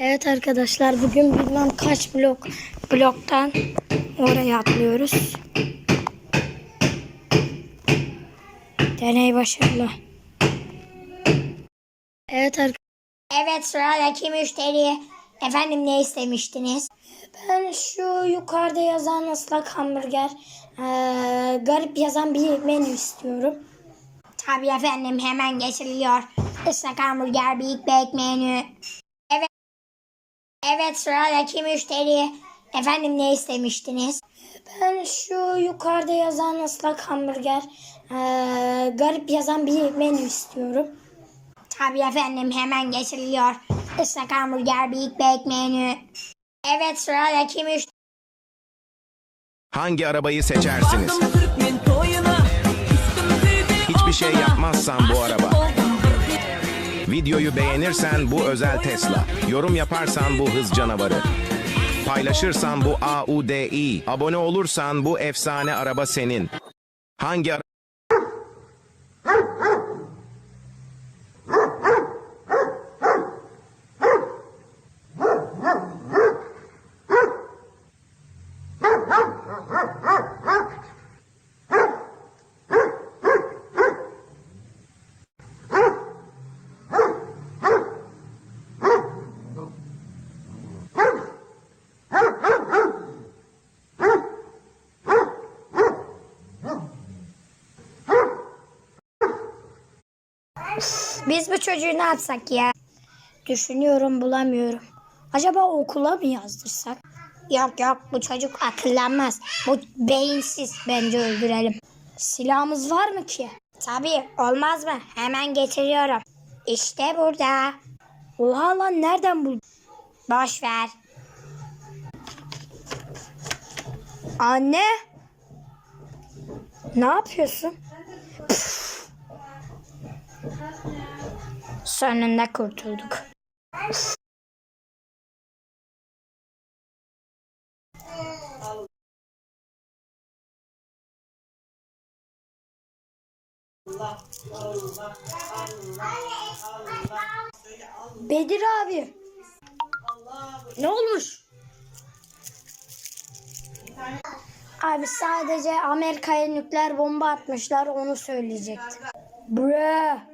Evet arkadaşlar bugün bilmem kaç blok bloktan oraya atlıyoruz. Deney başarılı. Evet arkadaşlar. Evet sıradaki müşteri. Efendim ne istemiştiniz? Ben şu yukarıda yazan ıslak hamburger eee, garip yazan bir menü istiyorum. Tabii efendim hemen getiriliyor. Islak hamburger Big Bag menü. Evet. Sıradaki müşteri. Efendim ne istemiştiniz? Ben şu yukarıda yazan ıslak hamburger eee, garip yazan bir menü istiyorum. Tabii efendim hemen getiriliyor. Islak hamburger Big Bag menü. Evet sıradaki müşteri. Hangi arabayı seçersiniz? Hiçbir şey yapmazsan bu araba. Videoyu beğenirsen bu özel Tesla. Yorum yaparsan bu hız canavarı. Paylaşırsan bu AUDI. Abone olursan bu efsane araba senin. Hangi ara- Biz bu çocuğu ne yapsak ya? Düşünüyorum bulamıyorum. Acaba okula mı yazdırsak? Yok yok bu çocuk akıllanmaz. Bu beyinsiz bence öldürelim. Silahımız var mı ki? Tabii olmaz mı? Hemen getiriyorum. İşte burada. Oha lan nereden buldun? Boş ver. Anne. Ne yapıyorsun? Sonunda kurtulduk. Bedir abi. Ne olmuş? Abi sadece Amerika'ya nükleer bomba atmışlar onu söyleyecektim. Bre.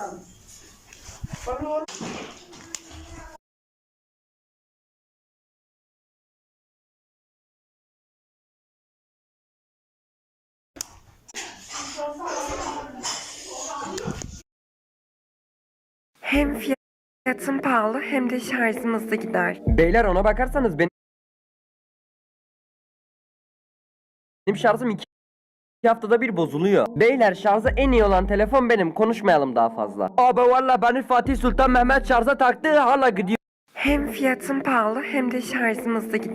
Hem fiyatın pahalı hem de şarjım hızlı gider. Beyler ona bakarsanız benim benim şarjım iki iki haftada bir bozuluyor. Beyler şarjı en iyi olan telefon benim. Konuşmayalım daha fazla. Abi valla beni Fatih Sultan Mehmet şarja taktı hala gidiyor. Hem fiyatın pahalı hem de şarjım hızlı gider.